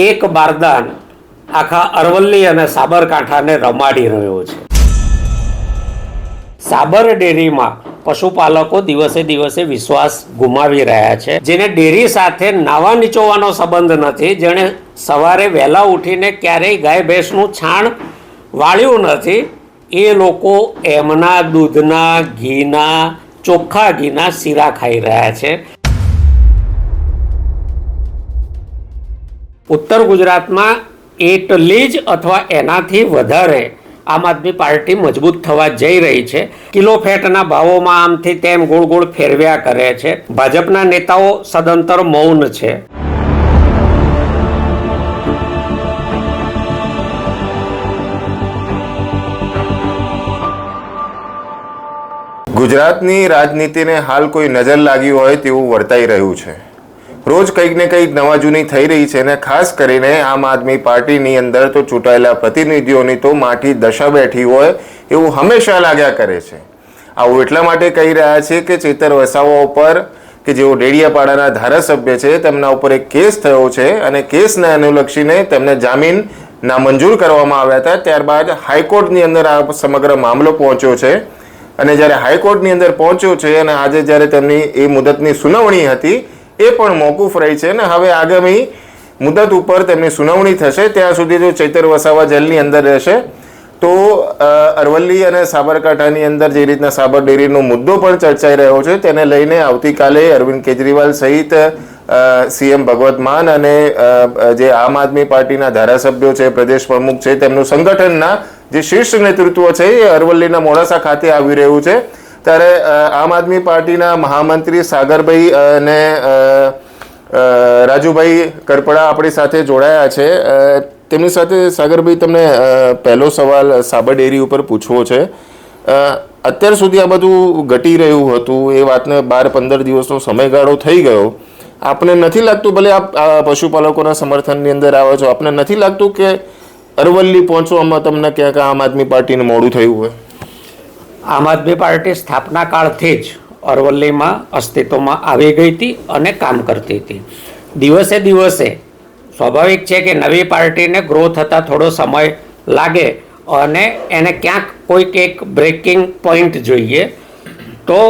એક બારદાન આખા અરવલ્લી અને સાબરકાંઠાને રમાડી રહ્યો છે. સાબર ડેરીમાં પશુપાલકો દિવસે દિવસે વિશ્વાસ ગુમાવી રહ્યા છે. જેને ડેરી સાથે નાવા નીચોવાનો સંબંધ નથી, જેણે સવારે વહેલા ઉઠીને ક્યારેય ગાય ભેંસનું છાણ વાળ્યું નથી, એ લોકો એમના દૂધના ઘીના ચોખ્ખા ઘીના શીરા ખાઈ રહ્યા છે. ઉત્તર ગુજરાતમાં એટલી જ અથવા એનાથી વધારે આમ આદમી પાર્ટી મજબૂત થવા જઈ રહી છે. કિલો ફેટના ભાવોમાં આમથી તેમ ગોળ ગોળ ફેરવ્યા કરે છે. ભાજપના નેતાઓ સદંતર મૌન છે. ગુજરાતની રાજનીતિને હાલ કોઈ નજર લાગી હોય તેવું વર્તાઈ રહ્યું છે. રોજ કંઈક ને કંઈક નવા જૂની થઈ રહી છે અને ખાસ કરીને આમ આદમી પાર્ટીની અંદર તો ચૂંટાયેલા પ્રતિનિધિઓની તો માઠી દશા બેઠી હોય એવું હંમેશા લાગ્યા કરે છે. આવું એટલા માટે કહી રહ્યા છે કે ચેતર વસાવા ઉપર કે જેઓ ડેડિયાપાડાના ધારાસભ્ય છે તેમના ઉપર એક કેસ થયો છે અને કેસને અનુલક્ષીને તેમને જામીન નામંજૂર કરવામાં આવ્યા હતા. ત્યારબાદ હાઈકોર્ટની અંદર આ સમગ્ર મામલો પહોંચ્યો છે અને જ્યારે હાઈકોર્ટની અંદર પહોંચ્યો છે અને આજે જ્યારે તેમની એ મુદતની સુનાવણી હતી એ પણ મોકૂફ રહી છે અને હવે આગામી મુદત ઉપર તેમની સુનાવણી થશે. ત્યાં સુધી જો ચૈતર વસાવા જેલની અંદર રહેશે, તો અરવલ્લી અને સાબરકાંઠાની અંદર જે રીતના સાબર ડેરીનો મુદ્દો પણ ચર્ચાઈ રહ્યો છે, તેને લઈને આવતીકાલે અરવિંદ કેજરીવાલ સહિત સીએમ ભગવત માન અને જે આમ આદમી પાર્ટીના ધારાસભ્યો છે, પ્રદેશ પ્રમુખ છે, તેમનું સંગઠનના જે શીર્ષ નેતૃત્વ છે એ અરવલ્લીના મોડાસા ખાતે આવી રહ્યું છે. ત્યારે આમ આદમી પાર્ટીના મહામંત્રી સાગરભાઈ અને રાજુભાઈ કરપડા આપણી સાથે જોડાયા છે. તેમની સાથે સાગરભાઈ, તમને પહેલો સવાલ સાબર ડેરી ઉપર પૂછવો છે. અત્યાર સુધી આ બધું ઘટી રહ્યું હતું, એ વાતને બાર પંદર દિવસનો સમયગાળો થઈ ગયો. આપને નથી લાગતું, ભલે આપ, આ પશુપાલકોના સમર્થનની અંદર આવો છો, આપને નથી લાગતું કે અરવલ્લી પહોંચવામાં તમને ક્યાંક આમ આદમી પાર્ટીને મોડું થયું હોય? આમ આદમી પાર્ટી સ્થાપના કાળથી જ અરવલ્લીમાં અસ્તિત્વમાં આવી ગઈ હતી અને કામ કરતી હતી. દિવસે દિવસે સ્વાભાવિક છે કે નવી પાર્ટીને ગ્રો થતાં થોડો સમય લાગે અને એને ક્યાંક કોઈક એક બ્રેકિંગ પોઈન્ટ જોઈએ. તો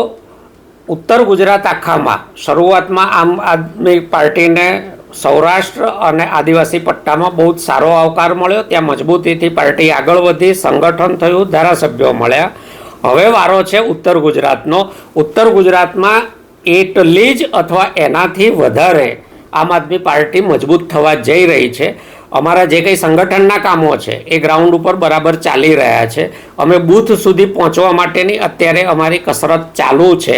ઉત્તર ગુજરાત આખામાં શરૂઆતમાં આમ આદમી પાર્ટીને સૌરાષ્ટ્ર અને આદિવાસી પટ્ટામાં બહુ જ સારો આવકાર મળ્યો. ત્યાં મજબૂતીથી પાર્ટી આગળ વધી, સંગઠન થયું, ધારાસભ્યો મળ્યા. હવે વારો છે ઉત્તર ગુજરાતનો. ઉત્તર ગુજરાતમાં એટલી જ અથવા એનાથી વધારે આમ આદમી પાર્ટી મજબૂત થવા જઈ રહી છે. અમારા જે કંઈ સંગઠનના કામો છે, એ ગ્રાઉન્ડ ઉપર બરાબર ચાલી રહ્યા છે. અમે બૂથ સુધી પહોંચવા માટેની અત્યારે અમારી કસરત ચાલુ છે.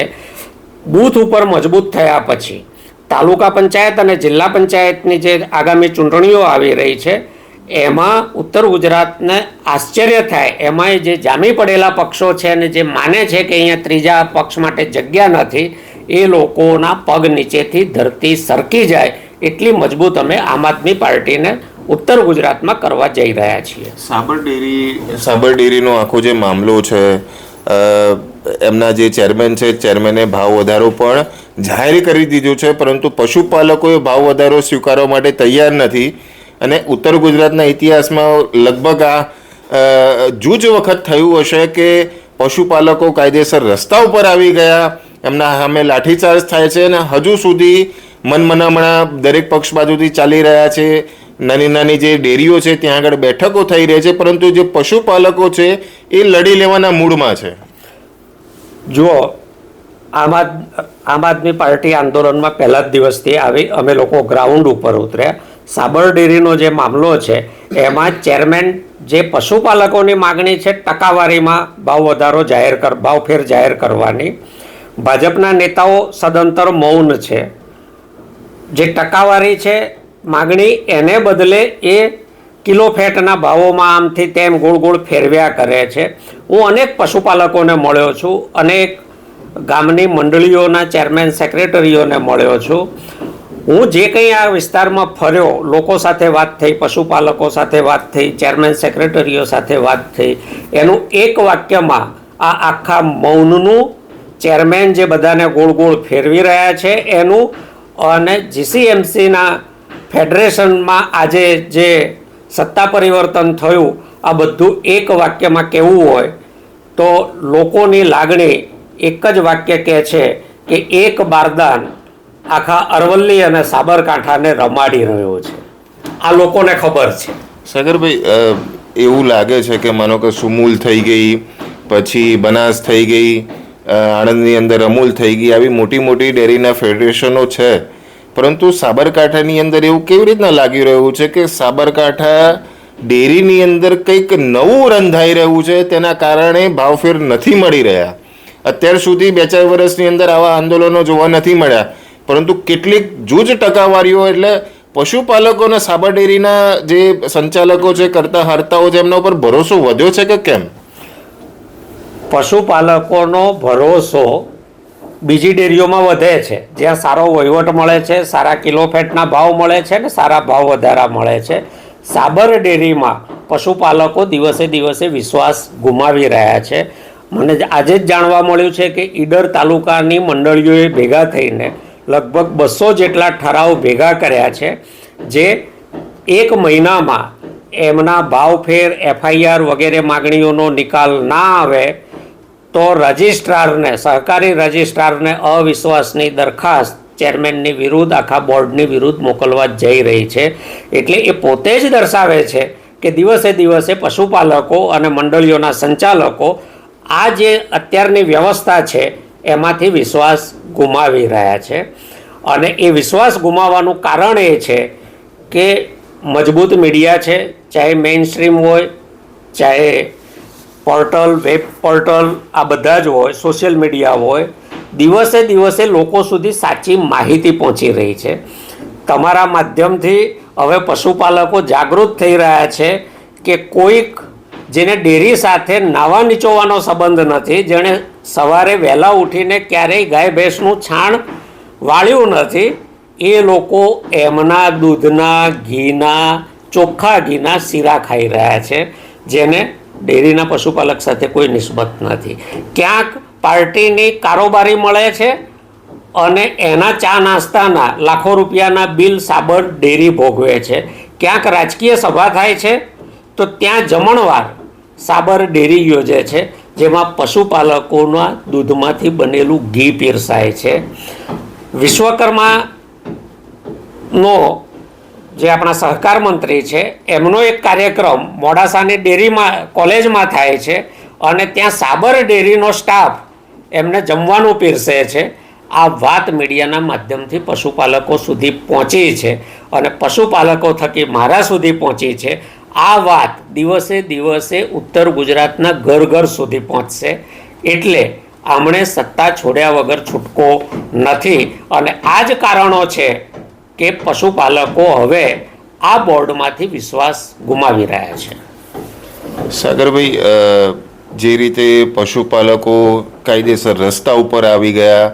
બૂથ ઉપર મજબૂત થયા પછી તાલુકા પંચાયત અને જિલ્લા પંચાયતની જે આગામી ચૂંટણીઓ આવી રહી છે એમાં ઉત્તર ગુજરાતને આશ્ચર્ય થાય. એમાંય જે જામી પડેલા પક્ષો છે અને જે માને છે કે અહીંયા ત્રીજા પક્ષ માટે જગ્યા નથી એ લોકોના પગ નીચેથી ધરતી સરકી જાય એટલી મજબૂત અમે આમ આદમી પાર્ટીને ઉત્તર ગુજરાતમાં કરવા જઈ રહ્યા છીએ. સાબરડેરી સાબરડેરીનો આખો જે મામલો છે એમના જે ચેરમેન છે ચેરમેને ભાવ વધારો પણ જાહેર કરી દીધો છે પરંતુ પશુપાલકોએ ભાવ વધારો સ્વીકારવા માટે તૈયાર નથી. અને ઉત્તર ગુજરાતના ઇતિહાસમાં લગભગ આ જૂજ વખત થયું હશે કે પશુપાલકો કાયદેસર રસ્તા ઉપર આવી ગયા, એમના સામે લાઠીચાર્જ થાય છે અને હજુ સુધી મનમનામણા દરેક પક્ષ બાજુથી ચાલી રહ્યા છે. નાની નાની જે ડેરીઓ છે ત્યાં આગળ બેઠકો થઈ રહી છે, પરંતુ જે પશુપાલકો છે એ લડી લેવાના મૂડમાં છે. જુઓ, આમ આદ, આમ આદમી પાર્ટી આંદોલનમાં પહેલા જ દિવસથી આવી, અમે લોકો ગ્રાઉન્ડ ઉપર ઉતર્યા. સાબર ડેરીનો જે મામલો છે, એમાં ચેરમેન જે પશુપાલકોની માગણી છે, ટકાવારીમાં ભાવ વધારો જાહેર કર ભાવફેર જાહેર કરવાની. ભાજપના નેતાઓ સદંતર મૌન છે. જે ટકાવારી છે, માગણી એને બદલે એ કિલો ફેટના ભાવોમાં આમથી તેમ ગોળ ગોળ ફેરવ્યા કરે છે. હું અનેક પશુપાલકોને મળ્યો છું, અનેક ગામની મંડળીઓના ચેરમેન, સેક્રેટરીઓને મળ્યો છું. હું જે કંઈ આ વિસ્તારમાં ફર્યો, લોકો સાથે વાત થઈ, પશુપાલકો સાથે વાત થઈ ચેરમેન સેક્રેટરીઓ સાથે વાત થઈ, એનું એક વાક્યમાં આ આખા મૌનનું ચેરમેન જે બધાને ગોળ ગોળ ફેરવી રહ્યા છે, એનું અને જીસીએમસીના ફેડરેશનમાં આજે જે સત્તા પરિવર્તન થયું, આ બધું એક વાક્યમાં કહેવું હોય, તો લોકોની લાગણી એક જ વાક્ય કહે છે કે એક બારદાન આખા અરવલ્લી અને સાબરકાંઠાને રમાડી રહ્યો છે. આ લોકોને ખબર છે. સાગરભાઈ એવું લાગે છે કે માનો કે સુમૂલ થઈ ગઈ, પછી બનાસ થઈ ગઈ આણંદની અંદર અમૂલ થઈ ગઈ, આવી મોટી મોટી ડેરીના ફેડરેશનો છે. પરંતુ સાબરકાંઠાની અંદર એવું કેવી રીતના લાગી રહ્યું છે કે સાબરકાંઠા ડેરીની અંદર કંઈક નવું રંધાઈ રહ્યું છે, તેના કારણે ભાવફેર નથી મળી રહ્યા? અત્યાર સુધી બે ચાર વર્ષની અંદર આવા આંદોલનો જોવા નથી મળ્યા. પરંતુ કેટલીક જૂજ ટકાવારીઓ એટલે પશુપાલકો અને સાબર ડેરીના જે સંચાલકો છે, કરતા હર્તાઓ છે, એમના ઉપર ભરોસો વધ્યો છે કે કેમ? પશુપાલકોનો ભરોસો બીજી ડેરીઓમાં વધે છે. જ્યાં સારો વહીવટ મળે છે, સારા કિલો ફેટના ભાવ મળે છે ને સારા ભાવ વધારા મળે છે. સાબર ડેરીમાં પશુપાલકો દિવસે દિવસે વિશ્વાસ ગુમાવી રહ્યા છે. મને આજે જ જાણવા મળ્યું છે કે ઈડર તાલુકાની મંડળીઓએ ભેગા થઈને લગભગ બસો જેટલા ઠરાવ ભેગા કર્યા છે, જે એક મહિનામાં એમના ભાવફેર એફઆઈઆર વગેરે માગણીઓનો નિકાલ ના આવે, તો રજિસ્ટ્રારને, સહકારી રજિસ્ટ્રારને અવિશ્વાસની દરખાસ્ત ચેરમેનની વિરુદ્ધ, આખા બોર્ડની વિરુદ્ધ મોકલવા જઈ રહી છે. એટલે એ પોતે જ દર્શાવે છે કે દિવસે દિવસે પશુપાલકો અને મંડળીઓના સંચાલકો આ જે અત્યારની વ્યવસ્થા છે, એમાંથી વિશ્વાસ ગુમાવી રહ્યા છે. અને એ વિશ્વાસ ગુમાવવાનું કારણ એ છે કે મજબૂત મીડિયા છે. ચાહે મેઇન સ્ટ્રીમ હોય, ચાહે પોર્ટલ વેબ પોર્ટલ આ બધા જ હોય સોશિયલ મીડિયા હોય, દિવસે દિવસે લોકો સુધી સાચી માહિતી પહોંચી રહી છે. તમારા માધ્યમથી હવે પશુપાલકો જાગૃત થઈ રહ્યા છે કે કોઈક જેને ડેરી સાથે નાવા નીચોવાનો સંબંધ નથી, જેણે સવારે વહેલા ઉઠીને ક્યારેય ગાય ભેંસનું છાણ વાળ્યું નથી, એ લોકો એમના દૂધના, ઘીના, ચોખ્ખા ઘીના શીરા ખાઈ રહ્યા છે, જેને ડેરીના પશુપાલક સાથે કોઈ નિસ્બત નથી. ક્યાંક પાર્ટીની કારોબારી મળે છે અને એના ચા નાસ્તાના લાખો રૂપિયાના બિલ સાબર ડેરી ભોગવે છે. ક્યાંક રાજકીય સભા થાય છે, તો ત્યાં જમણવાર સાબર ડેરી યોજે છે, જેમાં પશુપાલકોના દૂધમાંથી બનેલું ઘી પીરસાય છે. વિશ્વકર્માનો જે આપણા સહકાર મંત્રી છે, એમનો એક કાર્યક્રમ મોડાસાની ડેરીમાં, કોલેજમાં થાય છે અને ત્યાં સાબર ડેરીનો સ્ટાફ એમને જમવાનું પીરસે છે. આ વાત મીડિયાના માધ્યમથી પશુપાલકો સુધી પહોંચી છે અને પશુપાલકો થકી મારા સુધી પહોંચી છે. આ વાત દિવસે દિવસે ઉત્તર ગુજરાતના ઘર ઘર સુધી પહોંચશે. એટલે આમણે સત્તા છોડ્યા વગર છૂટકો નથી. અને આ જ કારણો છે કે પશુપાલકો હવે આ બોર્ડમાંથી વિશ્વાસ ગુમાવી રહ્યા છે. સાગરભાઈ જે રીતે પશુપાલકો કાયદેસર રસ્તા ઉપર આવી ગયા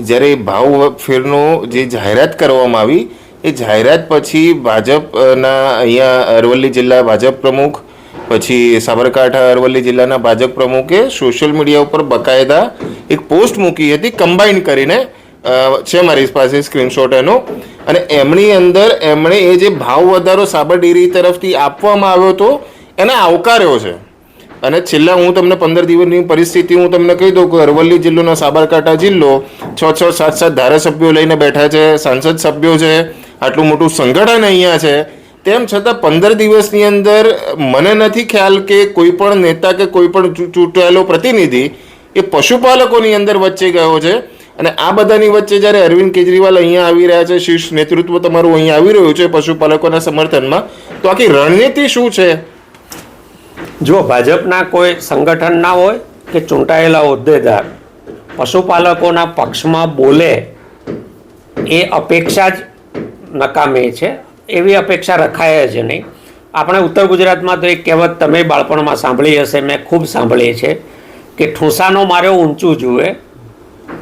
જ્યારે ભાવ ફેરનો જે જાહેરાત કરવામાં આવી એ જાહેરાત પછી ભાજપના અહીંયા અરવલ્લી જિલ્લા ભાજપ પ્રમુખ, પછી સાબરકાંઠા અરવલ્લી જિલ્લાના ભાજપ પ્રમુખે સોશિયલ મીડિયા ઉપર બકાયદા એક પોસ્ટ મૂકી હતી કમ્બાઈન કરીને છે મારી પાસે સ્ક્રીનશોટ એનો. અને એમની અંદર એમણે એ જે ભાવ વધારો સાબર ડેરી તરફથી આપવામાં આવ્યો હતો, એને આવકાર્યો છે. અને છેલ્લા હું તમને પંદર દિવસની પરિસ્થિતિ હું તમને કહી દઉં કે અરવલ્લી જિલ્લોનો સાબરકાંઠા જિલ્લો છ છ સાત સાત ધારાસભ્યો લઈને બેઠા છે, સાંસદ સભ્યો છે આટલું મોટું સંગઠન અહીંયા છે. તેમ છતાં પંદર દિવસની અંદર મને નથી ખ્યાલ કે કોઈ પણ નેતા કે કોઈ પણ ચૂંટાયેલો પ્રતિનિધિ એ પશુપાલકોની અંદર વચ્ચે ગયો છે. અને આ બધાની વચ્ચે જ્યારે અરવિંદ કેજરીવાલ અહીંયા આવી રહ્યા છે, શીર્ષ નેતૃત્વ તમારું અહીંયા આવી રહ્યું છે પશુપાલકોના સમર્થનમાં, તો આખી રણનીતિ શું છે? જો ભાજપના કોઈ સંગઠન ના હોય કે ચૂંટાયેલા હોદ્દેદાર, પશુપાલકોના પક્ષમાં બોલે એ અપેક્ષા જ નકામી છે. એવી અપેક્ષા રખાય જ નહીં. આપણે ઉત્તર ગુજરાતમાં તો એક કહેવત તમે બાળપણમાં સાંભળી હશે, મેં ખૂબ સાંભળી છે કે ઠૂંસાનો માર્યો ઊંચું જુએ,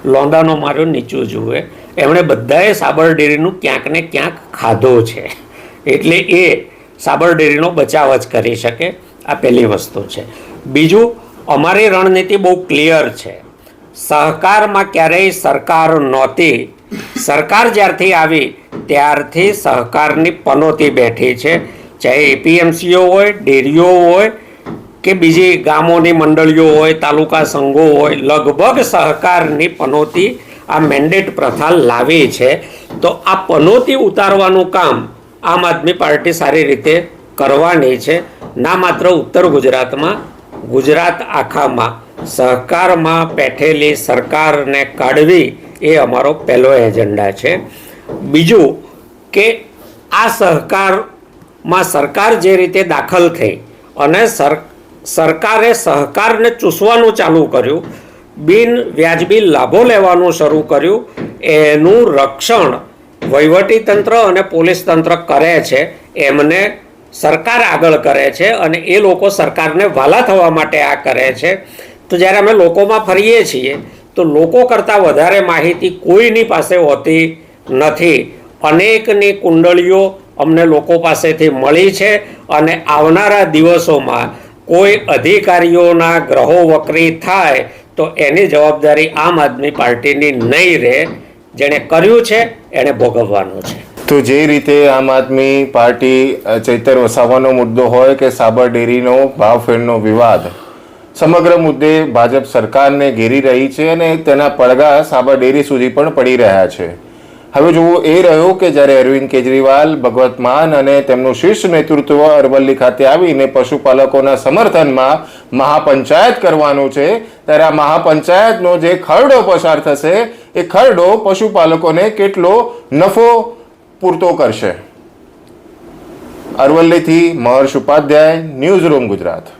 લોંદાનો માર્યો નીચું જુએ. એમણે બધાએ સાબર ડેરીનું ક્યાંક ને ક્યાંક ખાધો છે. એટલે એ સાબર ડેરીનો બચાવ જ કરી શકે. આ પહેલી વસ્તુ છે. બીજું, અમારી રણનીતિ બહુ ક્લિયર છે. સહકારમાં ક્યારેય સરકાર નહોતી. સરકાર જ્યારથી આવી ત્યારથી સહકારની પનોતી બેઠી છે. ચાહે એપીએમસીઓ હોય, ડેરીઓ હોય કે બીજી ગામોની મંડળીઓ હોય, તાલુકા સંઘો હોય, લગભગ સહકારની પનોતી આ મેન્ડેટ પ્રથા લાવી છે. તો આ પનોતી ઉતારવાનું કામ આમ આદમી પાર્ટી સારી રીતે કરવાની છે. ના માત્ર ઉત્તર ગુજરાતમાં, ગુજરાત આખામાં સહકારમાં બેઠેલી સરકારને કાઢવી એ અમારો પહેલો એજન્ડા છે. બીજું કે આ સહકારમાં સરકાર જે રીતે દાખલ થઈ અને સર, સરકારે સહકારને ચૂસવાનું ચાલુ કર્યું, બિન વ્યાજબી લાભો લેવાનું શરૂ કર્યું, એનું રક્ષણ વહીવટી તંત્ર અને પોલીસ તંત્ર કરે છે, એમને સરકાર આગળ કરે છે અને એ લોકો સરકારને વાલા થવા માટે આ કરે છે. તો જ્યારે અમે લોકોમાં ફરીએ છીએ, તો લોકો કરતાં વધારે માહિતી કોઈની પાસે હોતી નથી. અનેકની કુંડળીઓ અમને લોકો પાસેથી મળી છે અને આવનારા દિવસોમાં કોઈ અધિકારીઓના ગ્રહો વક્રી થાય તો એની જવાબદારી આમ આદમી પાર્ટીની નહીં રહે. જેણે કર્યું છે, એણે ભોગવવાનું છે. તો જે રીતે આમ આદમી પાર્ટી ચૈતર વસાવાનો મુદ્દો હોય કે સાબર ડેરીનો ભાવફેરનો વિવાદ, સમગ્ર મુદ્દે ભાજપ સરકારને ઘેરી રહી છે અને તેના પડઘા સાબર ડેરી સુધી પણ પડી રહ્યા છે. હવે જોવું એ રહ્યું કે જ્યારે અરવિંદ કેજરીવાલ, ભગવત માન અને તેમનું શીર્ષ નેતૃત્વ અરવલ્લી ખાતે આવીને પશુપાલકોના સમર્થનમાં મહાપંચાયત કરવાનું છે, ત્યારે આ મહાપંચાયતનો જે ખરડો પસાર થશે, એ ખરડો પશુપાલકોને કેટલો નફો પૂરતો કરશે? અરવલ્લીથી મહર્ષ ઉપાધ્યાય ન્યૂઝ રૂમ ગુજરાત.